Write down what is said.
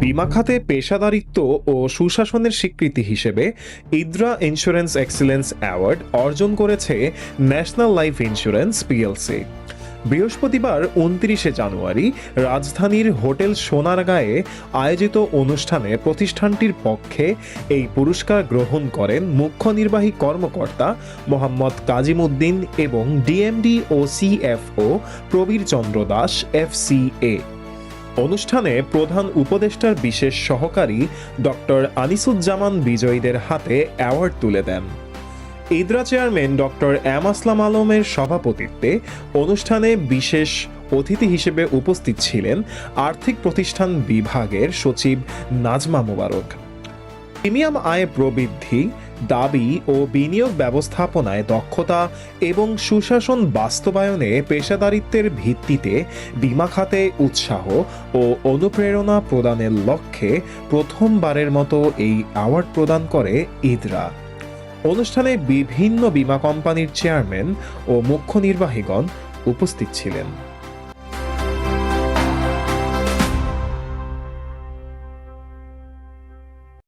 বিমা খাতে পেশাদারিত্ব ও সুশাসনের স্বীকৃতি হিসেবে ইদ্রা ইন্স্যুরেন্স এক্সিলেন্স অ্যাওয়ার্ড অর্জন করেছে ন্যাশনাল লাইফ ইন্স্যুরেন্স পিএলসি বৃহস্পতিবার উনত্রিশে জানুয়ারি রাজধানীর হোটেল সোনারগাঁয়ে আয়োজিত অনুষ্ঠানে প্রতিষ্ঠানটির পক্ষে এই পুরস্কার গ্রহণ করেন মুখ্য নির্বাহী কর্মকর্তা মোহাম্মদ কাজিমুদ্দিন এবং ডিএমডি ও সিএফও প্রবীর চন্দ্র দাস এফসিএ অনুষ্ঠানে প্রধান উপদেষ্টার বিশেষ সহকারী ডক্টর আনিসুজ্জামান বিজয়ীদের হাতে অ্যাওয়ার্ড তুলে দেন। IDRA chairman doctor M Aslam আলমের সভাপতিত্বে অনুষ্ঠানে বিশেষ অতিথি হিসেবে উপস্থিত ছিলেন আর্থিক প্রতিষ্ঠান বিভাগের সচিব নাজমা মোবারক। প্রিমিয়াম আয় প্রবৃদ্ধি দাবি ও বিনিয়োগ ব্যবস্থাপনায় দক্ষতা এবং সুশাসন বাস্তবায়নে পেশাদারিত্বের ভিত্তিতে বিমা খাতে উৎসাহ ও অনুপ্রেরণা প্রদানের লক্ষ্যে প্রথমবারের মতো এই অ্যাওয়ার্ড প্রদান করে ইদরা। অনুষ্ঠানে বিভিন্ন বিমা কোম্পানির চেয়ারম্যান ও মুখ্য নির্বাহীগণ উপস্থিত ছিলেন।